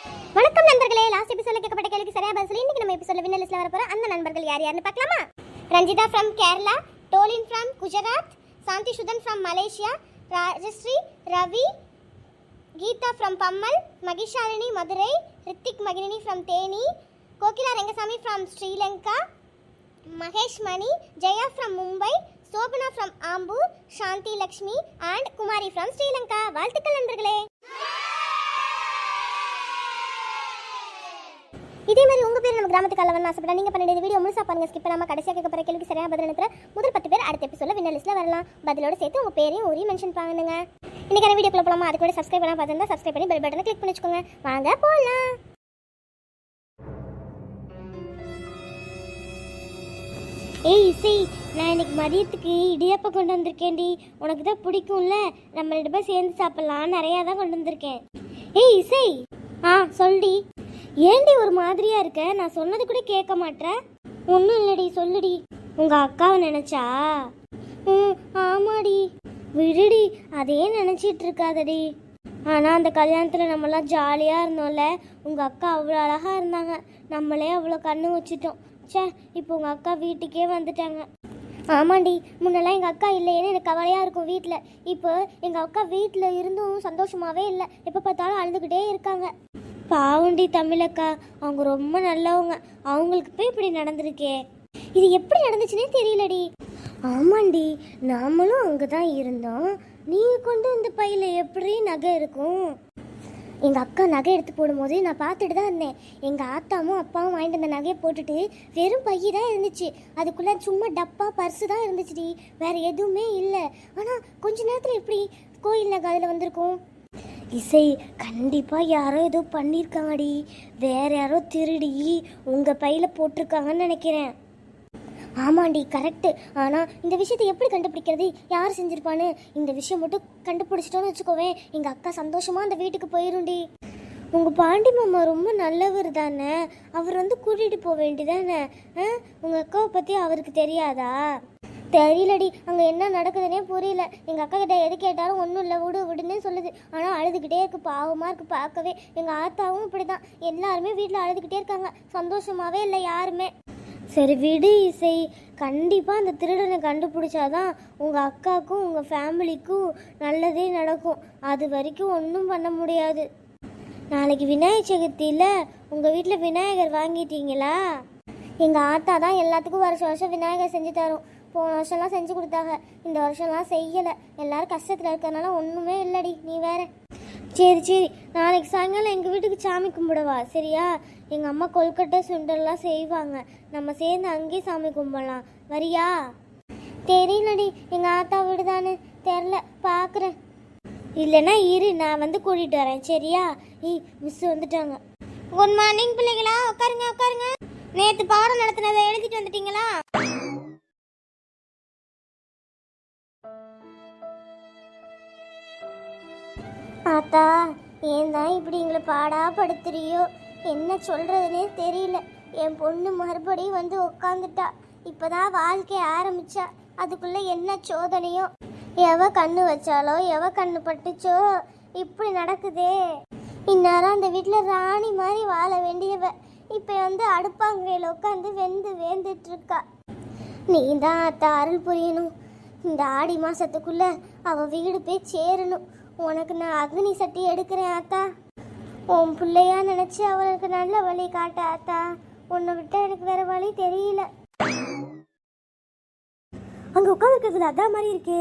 வணக்கம் நண்பர்களே. லாஸ்ட் எபிசோட்ல கேட்கப்பட்ட கேள்விக்கு சரியா பதில் சொல்லி இன்னைக்கு நம்ம எபிசோட்ல வின்னர் லிஸ்ட்ல வரப்போற அந்த நண்பர்கள் யார் யாருன்னு பார்க்கலாமா? Ranjitha from Kerala Dolin from Gujarat Shanthi Sudhan from Malaysia Rajasree Ravi Geetha from Pammal Mahishalini Madurai Rithik Magizhini from Theni Kokila Rengasamy from Sri Lanka Mahesh Mani Jaya from Mumbai Sobana from Ambur Shanthi Lakshmi and Kumari from Sri Lanka வாழ்த்துக்கள் நண்பர்களே. இதே மாதிரி உங்கள் பேர் நம்ம கிராமத்துக்கு அல்லவன் ஆசைப்பட்டா நீங்கள் பண்ண வீடியோ முழுசாக பாருங்க. ஸ்கிப் பண்ணாம கடைசியாக கேட்க போகிற கேள்விக்கு சரியா பதில் அனுப்புற முதல் பத்து பேர் அடுத்த எபிசோட வின்னர் லிஸ்ட்ல வரலாம். பதிலோட சேர்த்து உங்கள் பேரையும் ஊரையும் மென்ஷன் பண்ணுங்க. இன்னைக்கான வீடியோக்குள்ள போகலாமா அதுக்கு கூட சப்ஸ்கிரைப் பண்ணால் பார்த்துருந்தா சப்ஸ்கிரைப் பண்ணி பெல் பட்டனை கிளிக் பண்ணி வச்சுக்கோங்க வாங்க போகலாம் ஏய் இசை நான் இன்னைக்கு மதியத்துக்கு இடியாப்பம் கொண்டு வந்திருக்கேன்டி. உனக்கு தான் பிடிக்கும்ல? நம்ம ரெண்டு பேரும் சேர்ந்து சாப்பிட்லாம் நிறையா தான் கொண்டு வந்திருக்கேன். ஏய் இசை. ஆ சொல்டி. ஏண்டி ஒரு மாதிரியா இருக்க? நான் சொன்னது கூட கேட்க மாட்டேன் ஒன்றும் இல்லடி சொல்லுடி. உங்க அக்காவை நினைச்சா? ம் ஆமாடி. விடுடி அதே நினைச்சிட்டு இருக்காதடி. ஆனால் அந்த கல்யாணத்தில் நம்மலாம் ஜாலியாக இருந்தோம்ல. உங்கள் அக்கா அவ்வளோ அழகாக இருந்தாங்க. நம்மளே அவ்வளோ கண்ணு வச்சுட்டோம். ச்சே இப்போ உங்கள் அக்கா வீட்டுக்கே வந்துட்டாங்க. ஆமாண்டி முன்னெல்லாம் எங்கள் அக்கா இல்லையேன்னு எனக்கு கவலையாக இருக்கும் வீட்டில் இப்போ எங்கள் அக்கா வீட்டில் இருந்தும் சந்தோஷமாகவே இல்லை. எப்போ பார்த்தாலும் அழுதுகிட்டே இருக்காங்க. பாவண்டி தமிழக்கா. அவங்க ரொம்ப நல்லவங்க. அவங்களுக்கு போய் இப்படி நடந்திருக்கே. இது எப்படி நடந்துச்சுன்னே தெரியலடி. ஆமாண்டி நாமளும் அங்கே தான் இருந்தோம். நீங்கள் கொண்டு வந்த பையில் எப்படி நகை இருக்கும்? எங்கள் அக்கா நகை எடுத்து போடும்போது நான் பார்த்துட்டு தான் இருந்தேன். எங்கள் ஆத்தாவும் அப்பாவும் வாங்கிட்டு வந்த நகையை போட்டுட்டு வெறும் பைய தான் இருந்துச்சு. அதுக்குள்ளே சும்மா டப்பா பர்ஸு தான் இருந்துச்சுடி. வேறு எதுவுமே இல்லை. ஆனால் கொஞ்ச நேரத்தில் எப்படி கோயில் நகை அதில் வந்திருக்கும்? இசை கண்டிப்பாக யாரோ ஏதோ பண்ணியிருக்காங்கடி வேற யாரோ திருடி உங்கள் பையில் போட்டிருக்காங்கன்னு நினைக்கிறேன். ஆமாண்டி கரெக்டு ஆனால் இந்த விஷயத்தை எப்படி கண்டுபிடிக்கிறது? யார் செஞ்சுருப்பான்னு இந்த விஷயம் மட்டும் கண்டுபிடிச்சிட்டோன்னு வச்சுக்கோவேன். எங்கள் அக்கா சந்தோஷமாக அந்த வீட்டுக்கு போயிரும்டி உங்கள் பாண்டி மாமா ரொம்ப நல்லவர் தானே? அவர் வந்து கூட்டிகிட்டு போக வேண்டியதானே? ஆ? உங்கள் அக்காவை பற்றி அவருக்கு தெரியாதா? தெரியலடி. அங்கே என்ன நடக்குதுன்னே புரியல. எங்கள் அக்கா கிட்ட எது கேட்டாலும் ஒன்றும் இல்லை விடு விடுன்னே சொல்லுது. ஆனால் அழுதுகிட்டே இருக்கு. பாவமாக இருக்குது பார்க்கவே. எங்கள் ஆத்தாவும் இப்படி தான் எல்லாருமே வீட்டில் அழுதுகிட்டே இருக்காங்க. சந்தோஷமாகவே இல்லை யாருமே. சரி விடு இசை. கண்டிப்பாக அந்த திருடனை கண்டுபிடிச்சாதான் உங்கள் அக்காவுக்கும் உங்கள் ஃபேமிலிக்கும் நல்லதே நடக்கும். அது வரைக்கும் ஒன்றும் பண்ண முடியாது. நாளைக்கு விநாயகர் சதுர்த்தியில் உங்கள் வீட்டில் விநாயகர் வாங்கிட்டீங்களா? எங்கள் ஆத்தா தான் எல்லாத்துக்கும் வருஷம் வருஷம் விநாயகர் செஞ்சு தரும். போன வருஷம்லாம் செஞ்சு கொடுத்தாங்க. இந்த வருஷம்லாம் செய்யலை. எல்லாரும் கஷ்டத்தில் இருக்கிறதுனால ஒன்றுமே இல்லடி. நீ வேற. சரி சரி. நாளைக்கு சாயங்காலம் எங்கள் வீட்டுக்கு சாமி கும்பிடவா? சரியா? எங்கள் அம்மா கொல்கட்டை சுண்டல்லாம் செய்வாங்க. நம்ம சேர்ந்து அங்கேயே சாமி கும்பிடலாம். வரியா? தெரியலடி. எங்கள் ஆத்தா வீடுதானே. தெரில பார்க்குறேன். இல்லைன்னா இரு. நான் வந்து கூட்டிகிட்டு வரேன். சரியா? ஈ மிஸ் வந்துட்டாங்க. குட் மார்னிங் பிள்ளைங்களா உட்காருங்க உட்காருங்க. நேற்று பாடம் நடத்தினதை எழுதிட்டு வந்துட்டீங்களா? ஏன் தான் இப்படி எங்களை பாடாப்படுத்துறியோ? என்ன சொல்கிறதுனே தெரியல. என் பொண்ணு மறுபடியும் வந்து உக்காந்துட்டா. இப்பதான் வாழ்க்கை ஆரம்பிச்சா. அதுக்குள்ளே என்ன சோதனையோ? எவ கண்ணு வச்சாலோ? எவ கண்ணு பட்டுச்சோ? இப்படி நடக்குதே. இந்நேரம் அந்த வீட்டில் ராணி மாதிரி வாழ வேண்டியவ. இப்போ வந்து அடுப்பாங்கையில் உட்காந்து வெந்து வேந்துட்டு இருக்கா நீ தான் அத்தை அருள் புரியணும். இந்த ஆடி மாதத்துக்குள்ளே அவள் வீடு போய் சேரணும். உனக்கு நான் அக்னி சட்டி எடுக்கிறேன் ஆத்தா உன் பிள்ளையா நினைச்சு அவளுக்கு நல்ல வழி காட்ட ஆத்தா உன்னை விட்டா எனக்கு வேற வழி தெரியல. அங்க உட்காந்துருக்கிறது லதா மாதிரி இருக்கே.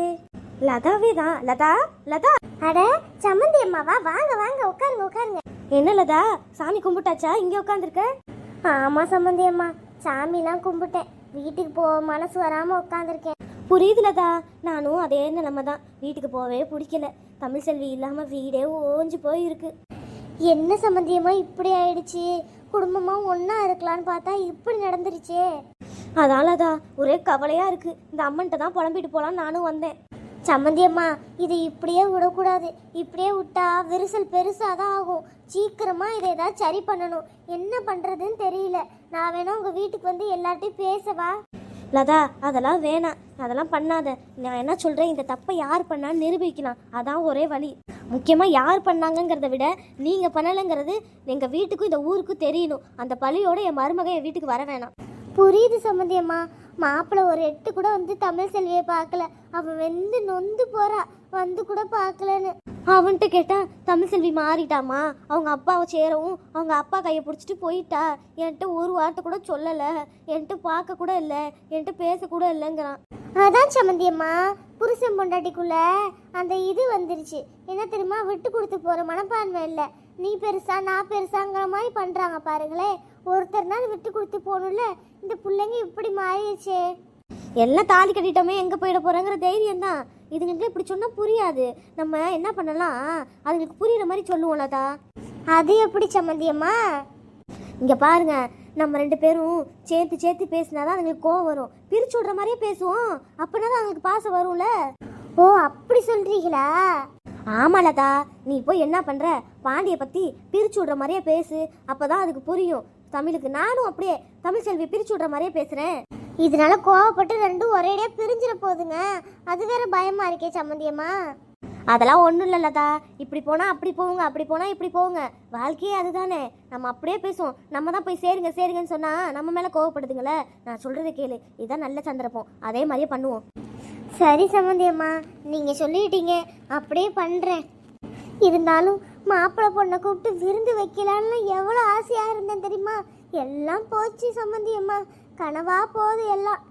லதாவே தான். லதா லதா. அட சம்மந்தி அம்மாவா வாங்க வாங்க உட்காருங்க உட்காருங்க. என்ன லதா சாமி கும்பிட்டாச்சா? இங்க உட்காந்துருக்க ஆமா சம்மந்தி அம்மா. சாமிலாம் கும்பிட்டேன். வீட்டுக்கு போக மனசு வராம உட்காந்துருக்கேன் புரியுது லதா. நானும் அதே நிலைமை தான் வீட்டுக்கு போகவே பிடிக்கல. தமிழ் செல்வி இல்லாமல் வீடே ஓஞ்சு போயிருக்கு. என்ன சம்மந்தியமா இப்படி ஆயிடுச்சு? குடும்பமாக ஒன்றா இருக்கலாம்னு பார்த்தா இப்படி நடந்துருச்சே. அதாலதா ஒரே கவலையாக இருக்கு. இந்த அம்மன்ட்ட தான் புலம்பிட்டு போகலான்னு நானும் வந்தேன். சம்மந்தியம்மா இது இப்படியே விடக்கூடாது. இப்படியே விட்டா விரிசல் பெருசாக தான் ஆகும். சீக்கிரமாக இதை ஏதாவது சரி பண்ணணும். என்ன பண்ணுறதுன்னு தெரியல. நான் வேணா உங்கள் வீட்டுக்கு வந்து எல்லார்ட்டையும் பேசவா? லதா அதெல்லாம் வேணாம். அதெல்லாம் பண்ணாத. நான் என்ன சொல்கிறேன் இந்த தப்பை யார் பண்ணான்னு நிரூபிக்கலாம். அதான் ஒரே வழி. முக்கியமாக யார் பண்ணாங்கங்கிறத விட நீங்கள் பண்ணலைங்கிறது எங்கள் வீட்டுக்கும் இந்த ஊருக்கும் தெரியணும். அந்த பழியோட என் மருமகன் என் வீட்டுக்கு வர வேணாம். புரியுது சம்மந்தியம்மா மாப்பிள்ளை ஒரு எட்டு கூட வந்து தமிழ் செல்வியை பார்க்கல. அவன் வெந்து நொந்து போறா. வந்து கூட பார்க்கலன்னு. அவன்கிட்ட கேட்டால் தமிழ் செல்வி மாறிட்டாமா அவங்க அப்பாவை சேரவும் அவங்க அப்பா கையை பிடிச்சிட்டு போயிட்டா. என்கிட்ட ஒரு வார்த்தை கூட சொல்லலை. என்கிட்ட பார்க்க கூட இல்லை. என்கிட்ட பேச கூட இல்லைங்கிறான். அதான் சமந்தியம்மா புருஷன் பொண்டாட்டிக்குள்ள அந்த இது வந்துருச்சு. என்ன தெரியுமா? விட்டு கொடுத்து போகிற மனப்பான்மை இல்லை. நீ பெருசா நான் பெருசாங்கிற மாதிரி பண்ணுறாங்க பாருங்களே ஒருத்தர் நாள் விட்டு கொடுத்து போகணும்ல. இந்த பிள்ளைங்க இப்படி மாறிடுச்சே. எல்லாம் தாலி கட்டிட்டோமே எங்கே போயிட போகிறோங்கிற தைரியம் தான். இதுங்களுக்கு இப்படி சொன்னால் புரியாது. நம்ம என்ன பண்ணலாம்? அதுங்களுக்கு புரியுற மாதிரி சொல்லுவோம் லதா அது எப்படி சம்மந்தியம்மா இங்கே பாருங்க நம்ம ரெண்டு பேரும் சேர்த்து சேர்த்து பேசினாதான் அதுங்களுக்கு கோவம் வரும். பிரிச்சு விடுற மாதிரியே பேசுவோம். அப்படின்னா தான் அவங்களுக்கு பாசம் வரும்ல. ஓ அப்படி சொல்றீங்களா? ஆமா லதா நீ போய் என்ன பண்ற? பாண்டிய பத்தி பிரிச்சு விடுற மாதிரியே பேசு. அப்பதான் அதுக்கு புரியும். தமிழுக்கு நானும் அப்படியே தமிழ் செல்வி பிரிச்சு விடுற மாதிரியே பேசுறேன். இதனால கோவப்பட்டு ரெண்டும் ஒரேடியா பிரிஞ்சிட போகுதுங்க அது வேற பயமா இருக்கே சம்மந்தியம்மா அதெல்லாம் ஒன்றும் இல்லை லதா. இப்படி போனால் அப்படி போவோங்க அப்படி போனால் இப்படி போவோங்க. வாழ்க்கையே அதுதானே. நம்ம அப்படியே பேசுவோம். நம்ம தான் போய் சேருங்க சேருங்கன்னு சொன்னால் நம்ம மேலே கோவப்படுதுங்களே. நான் சொல்கிறத கேளு. இதுதான் நல்ல சந்தர்ப்பம். அதே மாதிரியே பண்ணுவோம். சரி சம்மந்தியம்மா நீங்கள் சொல்லிட்டீங்க. அப்படியே பண்ணுறேன் இருந்தாலும் மாப்பிள்ளை பொண்ணை கூப்பிட்டு விருந்து வைக்கலான்னு எவ்வளோ ஆசையாக இருந்தேன் தெரியுமா? எல்லாம் போச்சு சம்மந்தியம்மா கனவா போகுது எல்லாம்.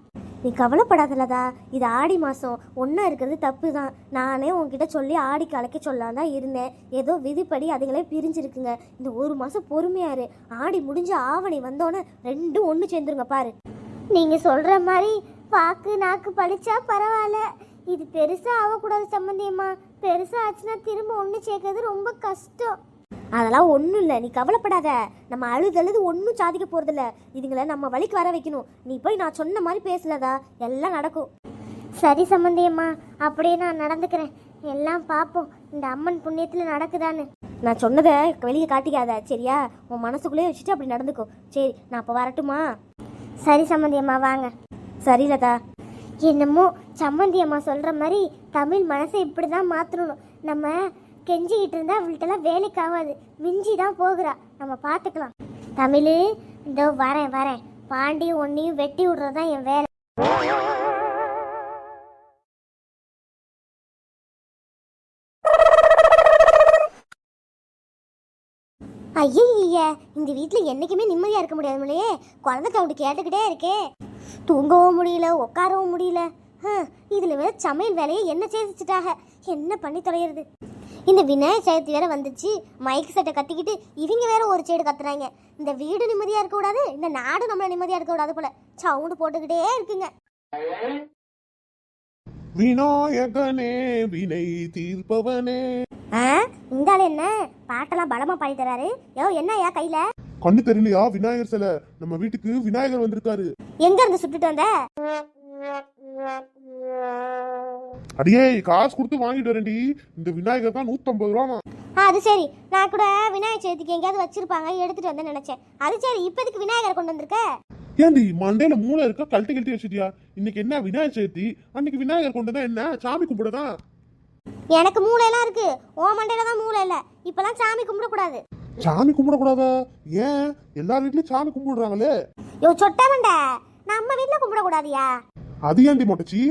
நீ கவலைப்படாதலதா இது ஆடி மாதம் ஒன்றா இருக்கிறது தப்பு தான் நானே உங்ககிட்ட சொல்லி ஆடி கலைக்க சொல்லலாம் தான் இருந்தேன். ஏதோ விதிப்படி அதுங்களே பிரிஞ்சிருக்குங்க. இந்த ஒரு மாதம் பொறுமையாரு ஆடி முடிஞ்சு ஆவணி வந்தோன்னே ரெண்டும் ஒன்று சேர்ந்துருங்க பாரு. நீங்கள் சொல்கிற மாதிரி பாக்கு நாக்கு பழிச்சா பரவாயில்ல. இது பெருசாக ஆகக்கூடாது சம்மந்தியம்மா பெருசாக ஆச்சுன்னா திரும்ப ஒன்று சேர்க்கறது ரொம்ப கஷ்டம். அதெல்லாம் ஒன்றும் இல்லை. நீ கவலைப்படாத. நம்ம அழுதழுது ஒன்றும் சாதிக்க போகிறதில்ல இதுங்களை நம்ம வழிக்கு வர வைக்கணும். நீ போய் நான் சொன்ன மாதிரி பேசலதா எல்லாம் நடக்கும். சரி சம்மந்தியம்மா அப்படியே நான் நடந்துக்கிறேன். எல்லாம் பார்ப்போம் இந்த அம்மன் புண்ணியத்தில் நடக்குதான்னு. நான் சொன்னதை வெளியே காட்டிக்காத சரியா? உன் மனசுக்குள்ளேயே வச்சுட்டு அப்படி நடந்துக்கோ. சரி நான் அப்போ வரட்டுமா? சரி சம்மந்தியம்மா வாங்க. சரி லதா. என்னமோ சம்மந்தியம்மா சொல்கிற மாதிரி தமிழ் மனசை இப்படி தான் மாற்றணும் நம்ம கெஞ்சிக்கிட்டு இருந்தா அவள்கிட்டலாம் வேலைக்கு ஆகாது. மிஞ்சி தான் போகிறா. நம்ம பார்த்துக்கலாம் தமிழ் இதோ வரேன் வரேன். பாண்டி ஒன்னையும் வெட்டி விடுறது தான் என் வேலை. ஐய இந்த வீட்டில் என்றைக்குமே நிம்மதியாக இருக்க முடியாதுமில்லையே குழந்தை சவுண்டு கேட்டுக்கிட்டே இருக்கே. தூங்கவும் முடியல உட்காரவும் முடியல. ஹம், இதுல வேற சமையல் வேலையை என்ன செய்துட்டாக? என்ன பண்ணி தொலைகிறது? இந்த விநாயகர் சதுர்த்தி வேற வந்துச்சு. மைக் செட்டை கத்திக்கிட்டு இவங்க வேற ஒரு சைடு கத்துறாங்க. இந்த வீடு நிம்மதியா இருக்க கூடாது இந்த நாடு நம்மள நிம்மதியா இருக்க கூடாது போல. சவுண்டு போட்டுக்கிட்டே இருக்குங்க. விநாயகனே வினை தீர்ப்பவனே. ஆ? இந்த ஆள் என்ன? பாட்டெல்லாம் பலமா பாடி தராரு. யோ என்னய்யா கையில? கண்ணு தெரியலையா? விநாயகர் சிலை. நம்ம வீட்டுக்கு விநாயகர் வந்திருக்காரு. எங்க இருந்து சுட்டுட்டு வந்த? அடியே காசு கொடுத்து வாங்கிட்டு வரேன்டி. இந்த விநாயகர் தான் நூத்தம்பது ரூபா அது சரி. நான் கூட விநாயகர் சதுர்த்திக்கு எங்கேயாவது வச்சிருப்பாங்க எடுத்துட்டு வந்தேன்னு நினைச்சேன். அது சரி இப்போ எதுக்கு விநாயகர் கொண்டு வந்திருக்க? ஏண்டி மண்டையில மூளை இருக்கா கழட்டி கழட்டி வச்சுட்டியா? இன்னைக்கு என்ன விநாயகர் சதுர்த்தி? அன்னைக்கு விநாயகர் கொண்டு தான் என்ன? சாமி கும்பிடதான் எனக்கு மூளையெல்லாம் இருக்கு. ஓ மண்டையில தான் மூளை இல்லை. இப்பெல்லாம் சாமி கும்பிடக்கூடாது. சாமி கும்பிடக்கூடாதா? ஏன்? எல்லார் வீட்லயும் சாமி கும்பிடுறாங்களே. யோ சொட்ட மண்டை. நம்ம வீட்டில் கும்பிடக்கூடாதியா? அது ஏண்டி மொட்டச்சி?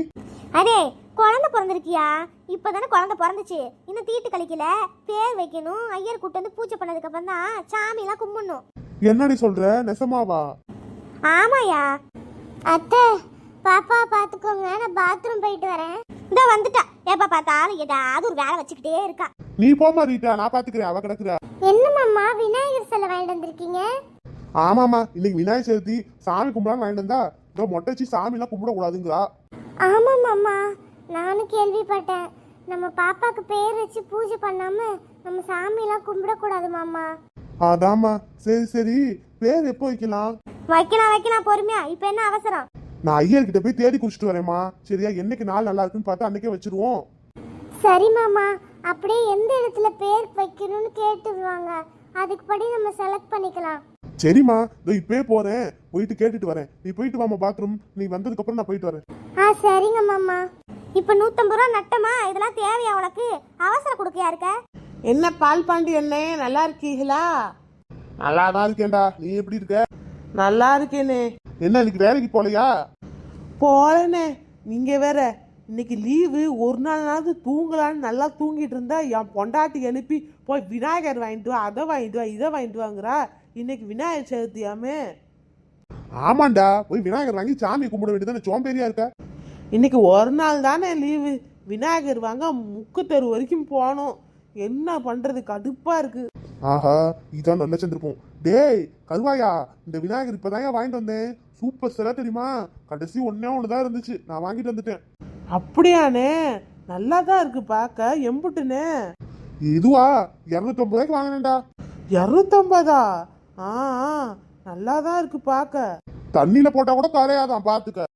அடே குழந்தை பிறந்திருக்கியா? இப்போதானே குழந்தை பிறந்துச்சு. இன்னும் தீட்டு கழிக்கல. பேர் வைக்கணும். ஐயர் கூட்டு வந்து பூஜை பண்ணதுக்கு அப்புறம் தான் சாமியெல்லாம் கும்பிடணும். என்னடி சொல்ற? நெசமாவா? ஆமாயா அத்தை பாப்பா பார்த்துக்கோங்க. நான் பாத்ரூம் போயிட்டு வரேன். இந்த வந்துட்டா. ஏப்பா பார்த்தாலும் ஏதாவது ஒரு வேலை வச்சுக்கிட்டே இருக்கா. நீ போமா ரீட்டா. நான் பாத்துக்கிறேன் அவ கிடக்குறா. என்னம்மா விநாயகர் சிலை வாங்கிட்டு வந்திருக்கீங்க? ஆமாமா இன்னைக்கு விநாயகர் சதுர்த்தி. சாமி கும்பிடாம வாங்கிட்டு வந்தா. இதோ மொட்டைச்சி சாமி எல்லாம் கும்பிடக்கூடாதுங்கிறா. ஆமாம்மாம்மா. நானும் கேள்விப்பட்டேன். நம்ம பாப்பாக்கு பேர் வச்சு பூஜை பண்ணாம நம்ம சாமியெல்லாம் கும்பிடக்கூடாது மாமா. அதாம்மா. சரி சரி. பேர் எப்போ வைக்கலாம்? வைக்கலாம் வைக்கலாம் பொறுமையா. இப்போ என்ன அவசரம்? நான் ஐயர்கிட்ட போய் தேடி குடிச்சிட்டு வரேம்மா. சரியா என்னைக்கு நாள் நல்லா இருக்குன்னு பார்த்து அன்னைக்கே வச்சிருவோம். சரி மாமா. அப்படியே எந்த இடத்துல பேர் வைக்கணும்னு கேட்டுருவாங்க அதுக்கு படி நம்ம செலக்ட் பண்ணிக்கலாம். சரிம்மா. இதோ இப்பயே போறேன். போயிட்டு கேட்டுட்டு வரேன். நீ போயிட்டு வாமா பாத்ரூம் நீ வந்ததுக்கு அப்புறம் நான் போயிட்டு வரேன். ஆ சரிங்க மாமா. இப்போ நூற்றம்பது ரூபா நட்டமா? இதெல்லாம் தேவையா உனக்கு? அவசரம் கொடுக்கையா இருக்க? என்ன பால் பாண்டி அண்ணே நல்லா இருக்கீங்களா? நல்லா தான் இருக்கேன்டா. நீ எப்படி இருக்க? நல்லா இருக்கேனே. என்ன இன்னைக்கு வேலைக்கு போலையா? போலண்ணே நீங்க வேற இன்னைக்கு லீவு. ஒரு நாளாவது தூங்கலான்னு நல்லா தூங்கிட்டு இருந்தா என் பொண்டாட்டி எழுப்பி போய் விநாயகர் வாங்கிட்டு வா அதை வாங்கிட்டு வா இதை வாங்கிட்டு வாங்குறா. இன்னைக்கு விநாயகர் சதுர்த்தியாமே. ஆமாண்டா. போய் விநாயகர் வாங்கி சாமி கும்பிட வேண்டியதானே சோம்பேறியா இருக்க? இன்னைக்கு ஒரு நாள் தானே லீவு விநாயகர் வாங்க முக்கு தெரு வரைக்கும் போனோம். என்ன பண்றது? கடுப்பா இருக்கு. ஆஹா இதான் நல்ல சந்திருப்போம் டேய் கருவாயா இந்த விநாயகர் இப்பதான் வாங்கிட்டு வந்தேன். சூப்பர் சிலை தெரியுமா? கடைசி ஒன்னே ஒண்ணுதான் இருந்துச்சு. நான் வாங்கிட்டு வந்துட்டேன். அப்படியாண்ணே? நல்லா தான் இருக்கு பார்க்க எம்புட்டுனே இதுவா இரநூத்தம்பது ரூபாய்க்கு வாங்கினேன்டா. இரநூத்தம்பதா? ஆ நல்லா தான் இருக்கு பார்க்க தண்ணியில போட்டா கூட கரையாதான் பாத்துக்க.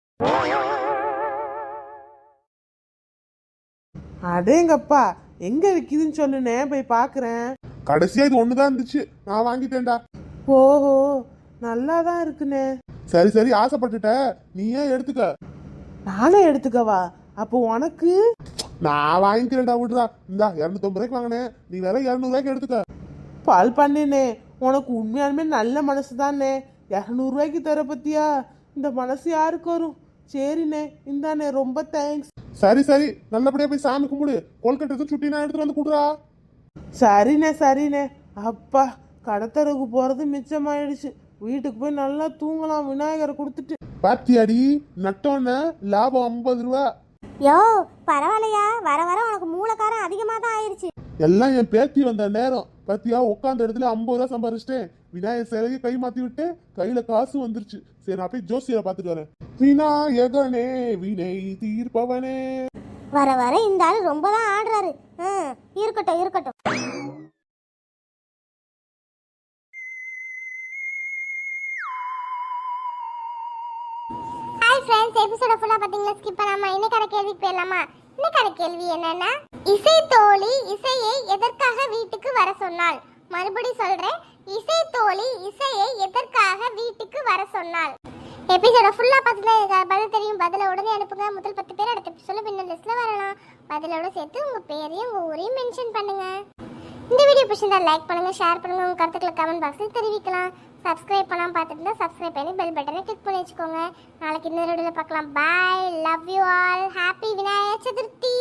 அடேங்கப்பா எங்க விக்குதுன்னு சொல்லுனே போய் பார்க்கறேன் கடைசியா இது ஒண்ணுதான் இருந்துச்சு. நான் வாங்கிட்டேன்டா. ஓஹோ நல்லா தான் இருக்குண்ணே சரி சரி ஆசைப்பட்டுட்ட. நீயே எடுத்துக்க? நானே எடுத்துக்கவா? அப்போ உனக்கு? நான் வாங்கிக்கிறேன்டா விடுறா. இந்தா இரநூத்தம்பது ரூபாய்க்கு வாங்கினேன். நீ வேற இரநூறுவாய்க்கு எடுத்துக்க. பால் பண்ணினே. உனக்கு உண்மையாலுமே நல்ல மனசு தானே. இரநூறுவாய்க்கு தர பத்தியா இந்த மனசு யாருக்கு வரும்? சரிண்ணே இந்தாண்ணே ரொம்ப தேங்க்ஸ் சரி சரி. நல்லபடியா போய் சாமி கும்பிடு. கொல்கட்டை சுட்டி நான் எடுத்துட்டு வந்து கொடுறா. சரிண்ணே சரிண்ணே. அப்பா கடத்தருக்கு போறது மிச்சமாயிடுச்சு. வீட்டுக்கு போய் நல்லா தூங்கலாம். விநாயகரை கொடுத்துட்டு. பாத்தியாடி நட்டோன்ன லாபம் ஐம்பது ரூபா. யோ பரவாயில்லையா. வர வர உனக்கு மூலக்காரம் அதிகமாக தான் ஆயிருச்சு. எல்லாம் என் பேத்தி வந்த நேரம். பாத்தியா உட்காந்த இடத்துல ஐம்பது ரூபா சம்பாரிச்சிட்டேன். விநாயகர் சிலையை கை மாத்தி விட்டு கையில காசு வந்துருச்சு. சரி நான் போய் ஜோசியரை பார்த்துட்டு வரேன். விநாயகனே வினை தீர்ப்பவனே. வர வர இந்த ஆள் ரொம்ப தான் ஆடுறாரு இருக்கட்டும் இருக்கட்டும். ஹாய் ஃப்ரெண்ட்ஸ் எபிசோட ஃபுல்லா பாத்தீங்களா? ஸ்கிப் பண்ணாம இன்னைக்கான கேள்விக்கு போயிடலாமா? இன்னைக்கான கேள்வி என்னன்னா இசை தோழி இசையை எதற்காக வீட்டுக்கு வர சொன்னாள்? மறுபடி சொல்றேன் இசை தோழி இசையை எதற்காக வீட்டுக்கு சொன்னாள். எபிசோட ஃபுல்லா பார்த்துதான் எனக்கு பதில் தெரியும். பதில உடனே அனுப்புங்க. முதல் பத்து பேர் அடுத்த சொல்ல பின்ன லிஸ்ட்ல வரலாம். பதிலோட சேர்த்து உங்க பேரையும் உங்க ஊரையும் மென்ஷன் பண்ணுங்க. இந்த வீடியோ பிடிச்சிருந்தா லைக் பண்ணுங்க ஷேர் பண்ணுங்க. உங்க கருத்துக்களை கமெண்ட் பாக்ஸில் தெரிவிக்கலாம். சப்ஸ்கிரைப் பண்ணாமல் பார்த்துட்டு சப்ஸ்கிரைப் பண்ணி பெல் பட்டனை கிளிக் பண்ணி வச்சுக்கோங்க. நாளைக்கு இன்னொரு வீடியோவில் பார்க்கலாம். Bye love you all happy Vinayagar Chathurthi